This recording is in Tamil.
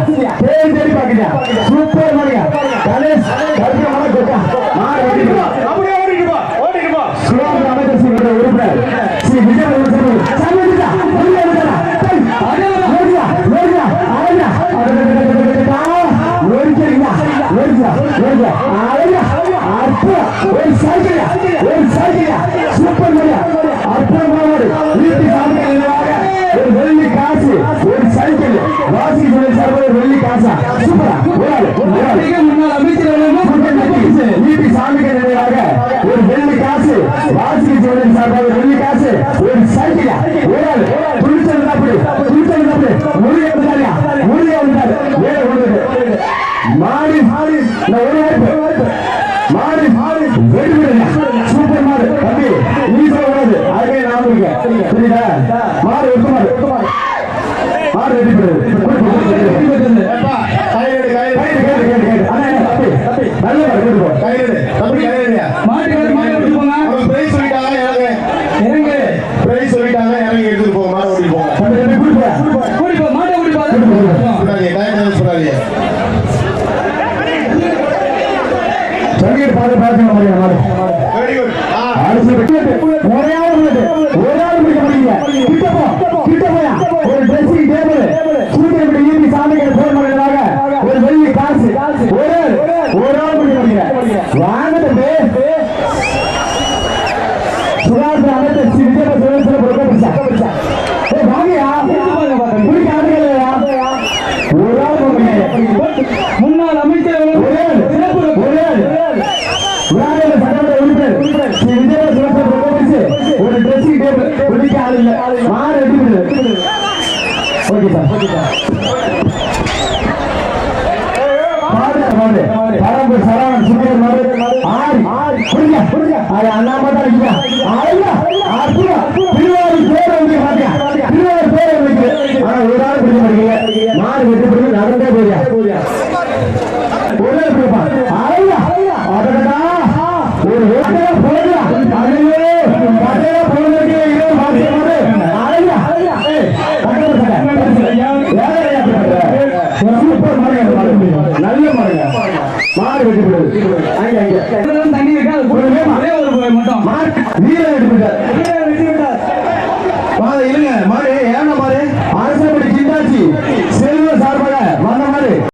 தேடி தேடி பாக்குறியா சூப்பர் மாடியா கணேஷ் கருத்து மன கொட்டா மாடு வெட்டிடுவா அப்படியே ஓடிட்டு போ சுகாதார அமைச்சர் விஜய் உறுப்பினர். ஸ்ரீ விஜய் உறுப்பினர். சாமி வந்துட்டா வெளியே வந்துட்டா டேய் ஓடியா ஓடியா ஆயா ஓடிச்சீங்களா ஓடிச்சா ஓடியா ஆயா அற்புத ஒரு சைக்கிளா ஒரு சைக்கிளா சூப்பர் மரியா அற்புதமான ஒரு வீட்டு சாமி நினைவாக ஒரு வெள்ளி காசு ஒரு சைக்கிள் வாசி தொழில் சார்பாக ஒரு வெள்ளி காசா? சூப்பரா. முன்னாள் அமைச்சர் நீதி சாமிக்கு நினைவாக ஒரு வெள்ளி காசு. வாசி ஜோதின் சார்பாக வெள்ளி காசு. ஒரு சைக்கிளா. ஒரு ஆள் துணிச்சல் அப்படி துணிச்சல் அப்படி முருகே வந்தாரியா வந்தாரு ஒன்று மாடி மாடி. இந்த ஒரு வாய்ப்பு. மாடி. மாடி வெடி விடுங்க சூப்பர் மாடு. தம்பி நீ சொல்லக்கூடாது. அதுக்கே நான் இருக்கேன் புரியுதா? மாடு ஒட்டு மாடு. மாடு வெடி விடுறது ஏப்பா கையெடு கையெடு கேட்டு கேட்டு கேட்டு கேட்டு அண்ணா அண்ணா, தம்பி தம்பி நல்ல மாடு கூட்டு போ கையெடு தம்பி கையெடுயா மாட்டுக்காரர் மாடு விட்டு போங்க அவங்க பிரைஸ் சொல்லிட்டாங்க இறங்க இறங்கு பிரைஸ் சொல்லிட்டாங்க இறங்கி எடுத்துட்டு போங்க மாடு ஓடிட்டு போங்க தம்பி தம்பி கூட்டு போ கூடி போ மாட்டை கூடி போ சொல்லாதீங்க டைம் சொல்லாதீங்க மாடு வெரி குட் ஆ. அரசு ஒரே ஆள் உள்ளது ஒரு ஆள் பிடிக்க முடியல கிட்ட போ கிட்ட போயா? ஒரு ட்ரெஸ்ஸிங் டேபிள் சூரியன் இப்படி ஈர்த்தி சாமிக்கு போன் பண்ணுறதாக ஒரு வெள்ளி காசு. ஒரு ஒரு ஆள் பிடிக்க முடியல வாங்க தம்பி சுகாதார அமைச்சர் ஸ்ரீ விஜய சுரேந்திர பிரபு ஏ வாங்கயா பிடிக்க ஆளுங்களையா ஒரு ஆள் போக முடியாது முன்னாள் அமைச்சர் ஒரே ஆள் சிறப்பு ஒரே ஆள் விழாவில் சட்டமன்ற உறுப்பினர் ஸ்ரீ விஜய சுரேந்திர பிரபு ஒரு ட்ரெஸ்ஸிங் டேபிள் பிடிக்க ஆள் இல்ல மாறு எடுத்து விடு ஓகே சார் ஓகே சார் மாடு மாடு பரம்பு சரவணன் சுந்தர் மாடு. ஆறு. ஆறு புரிஞ்சா புரிஞ்சா? அது அண்ணாம தான் இருக்கா ஆயா அற்புதம் திருவாரூர் பேர் வந்து மாடு கட்டி மட்டும். மாடு வீர கட்டி விட்டார் மாடு இருங்க. மாடு ஏன மாடு? அரசு சிந்தாச்சி